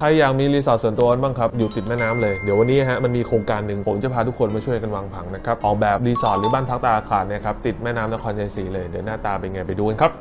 ใครอยากมีรีสอร์ทส่วนตัวบ้างครับอยู่ติดแม่น้ำเลย เดี๋ยววันนี้ฮะมันมีโครงการหนึ่งผมจะพาทุกคนมาช่วยกันวางผังนะครับออกแบบรีสอร์ทหรือบ้านพักตากอากาศเนี่ยครับติดแม่น้ำนครชัยศรีเลยเดี๋ยวหน้าตาเป็นไงไปดูกันครับ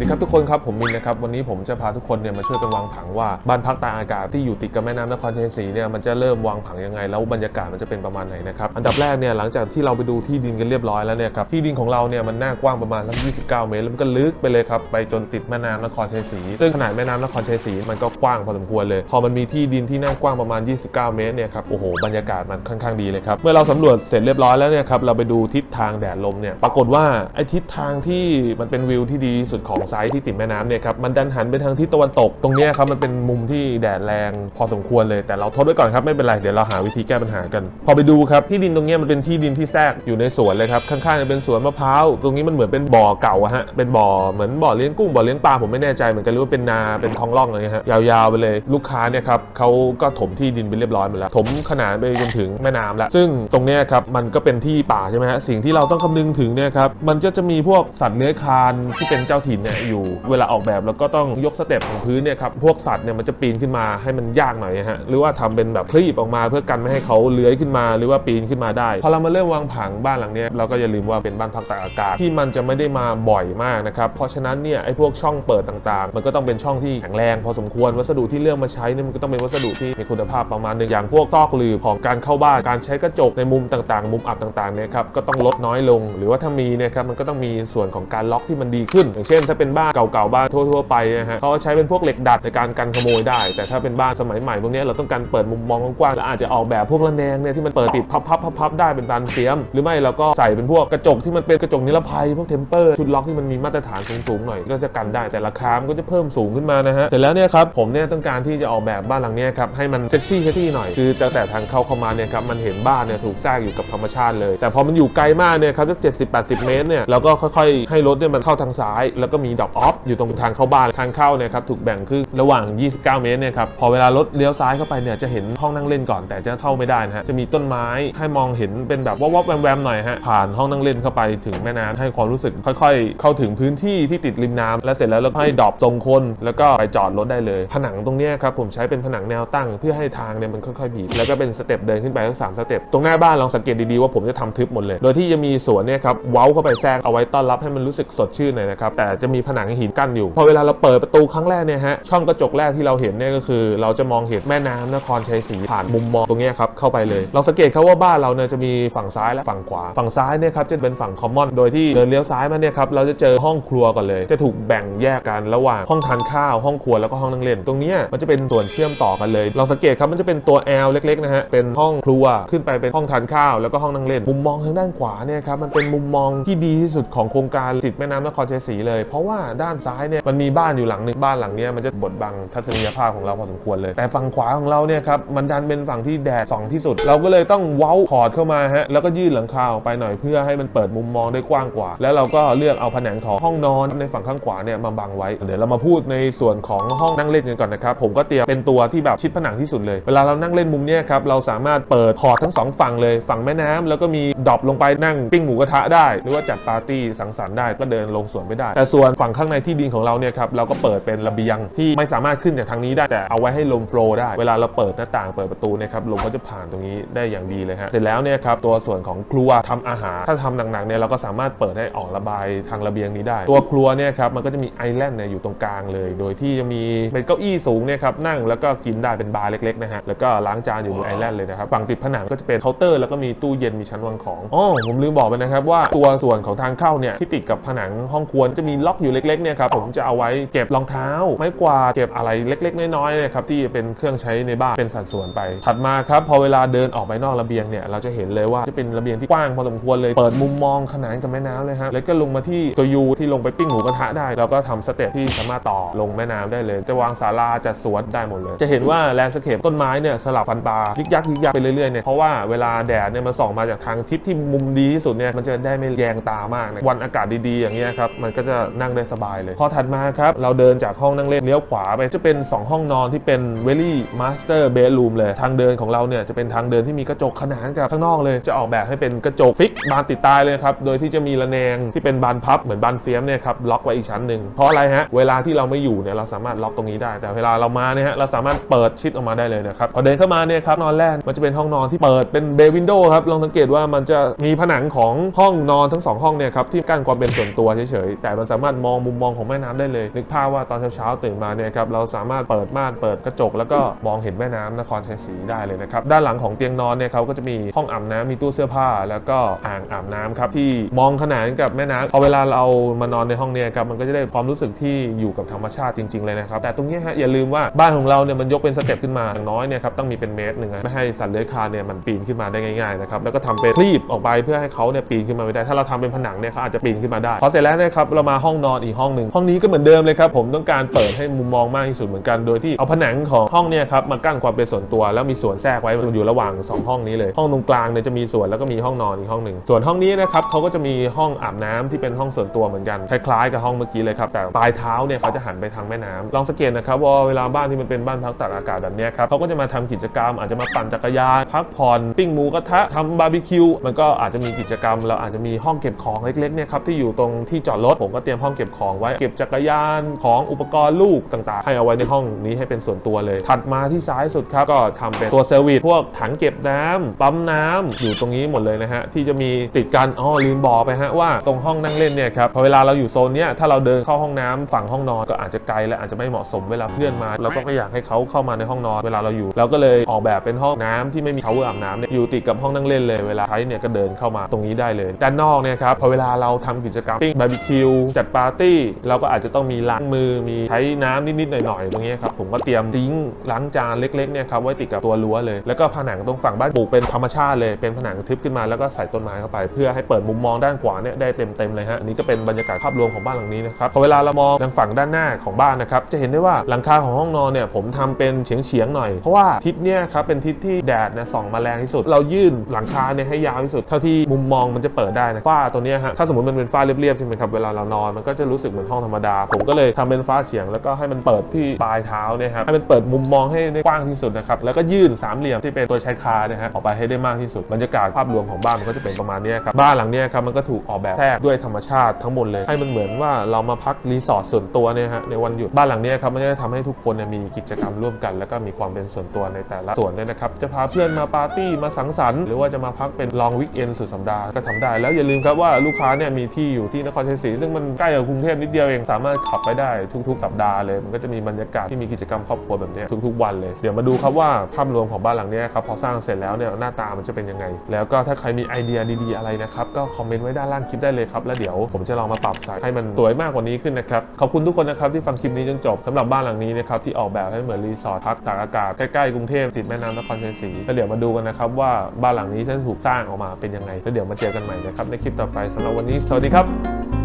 สวัสดีครับทุกคนครับผมมินนะครับวันนี้ผมจะพาทุกคนเนี่ยมาช่วยกันวางผังว่าบ้านพักตากอากาศที่อยู่ติดกับแม่น้ำนครเชัยศรีเนี่ยมันจะเริ่มวางผังยังไงแล้วบรรยากาศมันจะเป็นประมาณไหนนะครับอันดับแรกเนี่ยหลังจากที่เราไปดูที่ดินกันเรียบร้อยแล้วเนี่ยครับที่ดินของเราเนี่ยมันหน้ากว้างประมาณสัก29 เมตรแล้วมันก็ลึกไปเลยครับไปจนติดแม่น้ำนครเชัยศรีซึ่งขนาดแม่น้ำนครเชัยศรีมันก็กว้างพอสมควรเลย พอมันมีที่ดินที่หน้ากว้างประมาณ 29 เมตรเนี่ยครับโอ้โหบรรยากาศมันค่อนข้างดีเลยครับเมื่อเราสำรวจเสร็จเรียบร้อยแล้วเนี่ยครับเราไปดูทิศทางแดดลมเนี่ยปรากฏว่าไอ้ทิศทางที่มันเป็นวิวที่ดีสุดของไซต์ที่ติดแม่น้ำเนี่ยครับมันดันหันไปทางทิศตะวันตก ตรงนี้ครับมันเป็นมุมที่แดดแรงพอสมควรเลยแต่เราทดไว้ก่อนครับไม่เป็นไรเดี๋ยวเราหาวิธีแก้ปัญหากัน พอไปดูครับที่ดินตรงนี้มันเป็นที่ดินที่แทรกอยู่ในสวนเลยครับข้างๆเป็นสวนมะพร้าวตรงนี้มันเหมือนเป็นบ่อเก่าฮะเป็นบ่อเหมือนบ่อเลี้ยงกุ้งบ่อเลี้ยงปลาผมไม่แน่ใจเหมือนกันหรือว่าเป็นนาเป็นท้องร่องอะไรเงี้ยฮะยาวๆไปเลยลูกค้าเนี่ยครับเขาก็ถมที่ดินไปเรียบร้อยหมดแล้วถมขนานไปจนถึงแม่น้ำแล้วซึ่งตรงนี้ครับมันก็เป็นที่ป่าใช่ไหมฮะสิ่งที่เราต้องคำนึงถึงเนี่ยครับมันจะจะมีพวกสัตว์เลื้อยคลานที่เป็นเจ้าถิ่นเนี่ยอยู่ เวลาออกแบบแล้วก็ต้องยกสเต็ปของพื้นเนี่ยครับพวกสัตว์เนี่ยมันจะปีนขึ้นมาให้มันยากหน่อยฮะหรือว่าทำเป็นแบบคลีบออกมาเพื่อกันไม่ให้เขาเลื้อยขึ้นมา หรือว่าปีนขึ้นมาได้พอเรามาเริ่มวางผังบ้านหลังเนี้ยเราก็อย่าลืมว่าเป็นบ้านพักตากอากาศที่มันจะไม่ได้มาบ่อยมากนะครับเพราะฉะนั้นเนี่ยไอ้พวกช่องเปิดต่างๆ มันก็ต้องเป็นช่องที่แข็งแรง พอสมควรวัสดุที่เลือกมาใช้เนี่ยมันก็ต้องเป็นวัสดุที่มีคุณภาพประมาณหนึ่งอย่างพวกซอกหลืบของการเข้าบ้านการใช้กระจกในมุมต่างๆ มุมอับต่างๆเนี่ยครับก็ต้องลดน้อยลง หรือว่าถ้ามีเนี่ยครับมันก็ต้องมีส่วนของการล็อกที่มันดีขึ้น อย่างเช่น ถ้าเป็นบ้านเก่าๆบ้านทั่วๆไปนะฮะเขาใช้เป็นพวกเหล็กดัดในการกันขโมยได้ แต่ถ้าเป็นบ้านสมัยใหม่พวกนี้เราต้องการเปิดมุมมองกว้างๆแล้วอาจจะออกแบบพวกระแนงเนี่ยที่มันเปิดปิดพับๆพับๆได้เป็นบานเสียม หรือไม่เราก็ใส่เป็นพวกกระจกที่มันเป็นกระจกนิรภัยพวกเทมเปอร์ชุดล็อกที่มันมีมาตรฐานสูงๆหน่อยก็จะกันได้แต่ราคามันก็จะเพิ่มสูงขึ้นมานะฮะเสร็จแล้วเนี่ยครับผมเนี่ยต้องการที่จะออกแบบบ้านหลังนี้ครับให้มันเซ็กซี่เซ็กซี่หน่อยคือตั้งแต่ทางเข้าเข้ามาเนี่ยครับมันเห็นบ้านเนี่ยถูกแทรกอยู่กับธรรมชาติเลย แต่พอมันอยู่ไกลมากเนี่ยครับสักเจ็ดสิบแปดสิบเมตรเนี่ยเราก็ค่อยๆ ให้รถเนี่ยมันเข้าทางซ้าย แล้วก็มีดอกออฟอยู่ตรงทางเข้าบ้านทางเข้าเนี่ยครับถูกแบ่งครึ่งระหว่าง 29 เมตรเนี่ยครับพอเวลารถเลี้ยวซ้ายเข้าไปเนี่ยจะเห็นห้องนั่งเล่นก่อนแต่จะเข้าไม่ได้นะฮะจะมีต้นไม้ให้มองเห็นเป็นแบบวอบแวมๆหน่อยฮะผ่านห้องนั่งเล่นเข้าไปถึงแม่น้ำให้ความรู้สึกค่อย ๆ เข้าถึงพื้นที่ที่ติดริมน้ำแล้วเสร็จแล้วเราก็ให้ดรอปตรงคนแล้วก็ไปจอดรถได้เลย ผนังตรงเนี้ยครับผมใช้เป็นผนังแนวตั้งเพื่อให้ทางเนี่ยมันค่อยๆบีบแล้วก็เป็นสเต็ปเดินขึ้นไปทั้งสามสเต็ปตรงหน้าบ้านลองสังเกตดีๆว่าผมจะทำทึบหมดเลย โดยที่จะมีสวนเนี่ยครับเว้าเข้าไปแทรกเอาไว้ต้อนรับให้มันรู้สึกสดชื่นหน่อยนะครับแต่จะมีผนังหินกั้นอยู่ พอเวลาเราเปิดประตูครั้งแรกเนี่ยฮะช่องกระจกแรกที่เราเห็นเนี่ยก็คือ เราจะมองเห็นแม่น้ำนครชัยศรีผ่านมุมมองตรงนี้ครับเข้าไปเลยลองสังเกตครับว่าบ้านเราเนี่ยจะมีฝั่งซ้ายและฝั่งขวา ฝั่งซ้ายเนี่ยครับจะเป็นฝั่งคอมมอนโดยที่เดินเลี้ยวซ้ายมาเนี่ยครับเราจะเจอห้องครัวก่อนเลย จะถูกแบ่งแยกกันระหว่างห้องทานข้าวห้องครัวแล้วก็ห้องนั่งเล่น ตรงนี้มันจะเป็นส่วนเชื่อมต่อกันเลยลองสังเกตครับมันจะเป็นตัว L เล็กๆนะฮะเป็นห้องครัวขึ้นไปเป็นห้องทานข้าวแล้วก็ห้องนั่งเล่น มุมมองทางด้านขวาเนี่ยครับมันเป็นมุมมองที่ดีที่สุดของโครงการติดแม่น้ำนครชัยศรีเลยเพราะว่าด้านซ้ายเนี่ยมันมีบ้านอยู่หลังหนึ่งบ้านหลังนี้มันจะบดบังทัศนียภาพของเราพอสมควรเลย แต่ฝั่งขวาของเราเนี่ยครับมันดันเป็นฝั่งที่แดดส่องที่สุด เราก็เลยต้องเว้าพอร์ตเข้ามาฮะแล้วก็ยื่นหลังคาออกไปหน่อยเพื่อให้มันเปิดมุมมองได้กว้างกว่า แล้วเราก็เลือกเอาผนังของห้องนอนในฝั่งข้างขวาเนี่ยมาบังไว้เดี๋ยวเรามาพูดในส่วนของห้องนั่งเล่นกันก่อนนะครับผมก็เตรียมเป็นตัวที่แบบชิดผนังที่สุดเลย เวลาเรานั่งเล่นมุมเนี้ยครับเราสามารถเปิดพอร์ตทั้งสองฝั่งเลยฝั่งแม่น้ำแล้วก็มีดรอปลงไปนั่งปิ้งหมูกระทะได้ หรือว่าจัดปาร์ตี้สังสรรค์ได้ก็เดินลงสวนไม่ได้ แต่ส่วนฝั่งข้างในที่ดินของเราเนี่ยครับเราก็เปิดเป็นระเบียงที่ไม่สามารถขึ้นจากทางนี้ได้แต่เอาไว้ให้ลมโฟลว์ได้เวลาเราเปิดหน้าต่างเปิดประตูเนะครับลมก็จะผ่านตรงนี้ได้อย่างดีเลยฮะเสร็จแล้วเนี่ยครับตัวส่วนของครัวทำอาหาร ถ้าทำหนักๆเนี่ยเราก็สามารถเปิดให้ออกระบายทางระเบียงนี้ได้ ตัวครัวเนี่ยครับมันก็จะมีไอแลนด์เนี่ยอยู่ตรงกลางเลย โดยที่จะมีเป็นเก้าอี้สูงเนี่ยครับนั่งแล้วก็กินได้เป็นบาร์เล็กๆนะฮะแล้วก็ล้างจานอยู่บนไอแลนด์เลยนะครับฝั่งติดผนังก็จะเป็นเคาน์เตอร์แล้วก็มีตู้เย็นมีชั้นวางของอ๋อผมลืมบอกไปนะครับว่าตัวส่วนของทางเข้าเนี่ยที่ติดกับผนังห้องครัวจะมีล็อกอยู่เล็กๆเนี่ยครับผมจะเอาไว้เก็บรองเท้า ไม้กวาดเก็บอะไรเล็ก ๆ น้อยๆเนี่ยครับที่เป็นเครื่องใช้ในบ้านเป็นสัดส่วนไป ถัดมาครับพอเวลาเดินออกไปนอกระเบียงเนี่ยเราจะเห็นเลยว่าจะเป็นระเบียงที่กว้างพอสมควรเลยเปิดมุมมองขนานกับแม่น้ำเลยฮะแล้วก็ลงมาที่ตัวยูที่ลงไปปิ้งหมูกระทะได้เราก็ทำสเต็ปที่สามารถต่อลงแม่น้ำได้เลย จะวางศาลาจัดสวนได้หมดเลย จะเห็นว่าแลนด์สเคปต้นไม้เนี่ยสลับฟันปลายิกยักยิกยักไปเรื่อยๆเนี่ยเพราะว่าเวลาแดดเนี่ยมาส่องมาจากทางทิศที่มุมดีที่สุดเนี่ยมันจะได้ไม่แยงตามากนะวันอากาศดีๆอย่างเงี้ยครับมันก็จะนั่งไดได้สบายเลย พอถัดมาครับเราเดินจากห้องนั่งเล่นเลี้ยวขวาไปจะเป็น 2 ห้องนอนที่เป็น very master bedroom เลย ทางเดินของเราเนี่ยจะเป็นทางเดินที่มีกระจกขนานกับข้างนอกเลย จะออกแบบให้เป็นกระจกฟิกบานติดตายเลยครับ โดยที่จะมีระแนงที่เป็นบานพับเหมือนบานเฟียมเนี่ยครับล็อกไว้อีกชั้นหนึ่งเพราะอะไรฮะเวลาที่เราไม่อยู่เนี่ยเราสามารถล็อกตรงนี้ได้ แต่เวลาเรามาเนี่ยฮะเราสามารถเปิดชิดออกมาได้เลยนะครับพอเดินเข้ามาเนี่ยครับนอนแรกมันจะเป็นห้องนอนที่เปิดเป็นเบวินโดครับลองสังเกตว่ามันจะมีผนังของห้องนอนทั้งสองห้องเนี่ยครับที่กั้นความเป็นส่วนตัวเฉยๆแต่มันสามารถมองมุมมองของแม่น้ำได้เลยนึกภาพว่าตอนเช้าๆตื่นมาเนี่ยครับเราสามารถเปิดม่านเปิดกระจก แล้วก็มองเห็นแม่น้ำนครชัยศรีได้เลยนะครับด้านหลังของเตียงนอนเนี่ยเขาก็จะมีห้องอาบน้ำมีตู้เสื้อผ้า แล้วก็อ่างอาบน้ำครับที่มองขนานกับแม่น้ำพอเวลาเรามานอนในห้องเนี่ยครับมันก็จะได้ความรู้สึกที่อยู่กับธรรมชาติจริง ๆเลยนะครับแต่ตรงนี้ฮะอย่าลืมว่าบ้านของเราเนี่ยมันยกเป็นสเต็ปขึ้นมาอย่างน้อยเนี่ยครับต้องมีเป็นเมตรหนึ่งอะไม่ให้สัตว์เลื้อยคลานเนี่ยมันปีนขึ้นมาได้ง่ายๆนะครับแล้วก็ทำเป็นคลีบออกไปเพื่อให้เขาเนี่ยปีนขึ้นมาไม่ได้ ถ้าเราทำเป็นผนังเนี่ยเขาอาจจะปีนขึ้นมาได้พอเสร็จแล้วนะครับเรามาห้องนอนอีกห้องหนึ่งห้องนี้ก็เหมือนเดิมเลยครับผมต้องการเปิดให้มุมมองมากที่สุดเหมือนกัน โดยที่เอาผนังของห้องเนี่ยครับมากั้นความเป็นส่วนตัว แล้วมีส่วนแทรกไว้มันอยู่ระหว่างสองห้องนี้เลยห้องตรงกลางเนี่ยจะมีส่วนแล้วก็มีห้องนอนอีกห้องหนึ่งส่วนห้องนี้นะครับเขาก็จะมีห้องอาบน้ำที่เป็นห้องส่วนตัวเหมือนกันคล้ายๆกับห้องเมื่อกี้เลยครับแต่ปลายเท้าเนี่ยเขาจะหันไปทางแม่น้ำลองสังเกตนะครับว่าเวลาบ้านที่มันเป็นบ้านพักตากอากาศแบบนี้ครับเขาก็จะมาทำกิจกรรม อาจจะมาปั่นจักรยานพักผ่อนปิ้งหมูกระทะทำบาร์บีคิวมันก็อาจจะมีกิจกรรม เราอาจจะมีห้องเก็บของเล็กๆเนี่ยครับที่อยู่ตรงที่จอดรถผมก็เตรียมห้องเก็บของไว้เก็บจักรยานของอุปกรณ์ลูกต่างๆ ให้เอาไว้ในห้องนี้ให้เป็นส่วนตัวเลย ถัดมาที่ซ้ายสุดครับก็ทำเป็นตัวเซอร์วิสพวกถังเก็บน้ำปั๊มน้ำอยู่ตรงนี้หมดเลยนะฮะที่จะมีติดกันอ๋อลืมบอกไปฮะว่าตรงห้องนั่งเล่นเนี่ยครับพอเวลาเราอยู่โซนเนี้ยถ้าเราเดินเข้าห้องน้ำฝั่งห้องนอนก็อาจจะไกลและอาจจะไม่เหมาะสมเวลาเพื่อนมาเราก็ไม่อยากให้เขาเข้ามาในห้องนอนเวลาเราอยู่เราก็เลยออกแบบเป็นห้องน้ำที่ไม่มี shower อาบน้ำเนี่ยอยู่ติดกับห้องนั่งเล่นเลยเวลาใช้เนี่ยก็เดินเข้ามาตรงนี้ได้เลย ด้านนอกเนี่ยครับพอเวลาเราทำกิจกรรมปิ้งบาร์บีคิวจัดปาร์ตี้ เราก็อาจจะต้องมีล้างมือมีใช้น้ำนิดๆหน่อยๆตรงนี้ครับผมก็เตรียมซิงล้างจานเล็กๆเนี่ยครับไว้ติดกับตัวรั้วเลย แล้วก็ผนังตรงฝั่งบ้านปลูกเป็นธรรมชาติเลยเป็นผนังทึบขึ้นมาแล้วก็ใส่ต้นไม้เข้าไป เพื่อให้เปิดมุมมองด้านขวาเนี่ยได้เต็มๆเลยฮะอันนี้ก็เป็นบรรยากาศภาพรวมของบ้านหลังนี้นะครับพอเวลาเรามองทางฝั่งด้านหน้าของบ้านนะครับจะเห็นได้ว่าหลังคาของห้องนอนเนี่ยผมทำเป็นเฉียงๆหน่อย เพราะว่าทิศเนี่ยครับเป็นทิศที่แดดเนี่ยส่องมาแรงที่สุด เรายื่นหลังคาเนี่ยให้ยาวที่สุด เท่าที่มุมมองมันจะเปิดได้นะฝ้าตัวเนี้ยฮะถ้าสมมติมันเป็นฝ้าเรียบๆใช่ไหมครับเวลาเรานอนมันก็จะรู้สึกเหมือนห้องธรรมดา ผมก็เลยทำเป็นฝ้าเฉียง แล้วก็ให้มันเปิดที่ปลายเท้าเนี่ยครับให้มันเปิดมุมมองให้ได้กว้างที่สุดนะครับแล้วก็ยื่นสามเหลี่ยมที่เป็นตัวชายคาเนี่ยฮะออกไปให้ได้มากที่สุดบรรยากาศภาพรวมของบ้านมันก็จะเป็นประมาณนี้ครับบ้านหลังเนี้ยครับมันก็ถูกออกแบบแทรกด้วยธรรมชาติทั้งหมดเลย ให้มันเหมือนว่าเรามาพักรีสอร์ทส่วนตัวเนี่ยฮะในวันหยุดบ้านหลังเนี้ยครับมันจะทำให้ทุกคนมีกิจกรรมร่วมกัน แล้วก็มีความเป็นส่วนตัวในแต่ละส่วนเนี่ยนะครับจะพาเพื่อนมาปาร์ตี้มาสังสรรค์หรือว่าจะมาพักเป็นลองวิกเอนสุดสัปดาห์ก็ทำได้แล้วอย่าลืมครับว่าลูกค้าเนี่ยมีที่อยู่ที่นครชัยศรีซึ่งมันใกล้กับกรุงเทพนิดเดียวเองสามารถขับไปได้ทุก ๆ สัปดาห์เลย มันก็จะมีบรรยากาศที่มีกิจกรรมครอบครัวแบบนี้ทุกๆวันเลย เดี๋ยวมาดูครับว่าภาพรวมของบ้านหลังนี้ครับพอสร้างเสร็จแล้วเนี่ยหน้าตามันจะเป็นยังไง แล้วก็ถ้าใครมีไอเดียดีๆอะไรนะครับก็คอมเมนต์ไว้ด้านล่างคลิปได้เลยครับแล้วเดี๋ยวผมจะลองมาปรับใส่ให้มันสวยมากกว่านี้ขึ้นนะครับขอบคุณทุกคนนะครับที่ฟังคลิปนี้จนจบสำหรับบ้านหลังนี้นะครับที่ออกแบบให้เหมือนรีสอร์ทพักตากอากาศใกล้ๆกรุงเทพติดแม่น้ำนครชัยศรีแล้วเดี๋ยวมาดูกันนะครับว่าบ้านหลังนี้จะถูกสร้างออกมาเป็นยังไงแล้วเดี๋ยวมาเจอกันใหม่นะครับในคลิปต่อไปสำหรับวันนี้สวัสดีครับ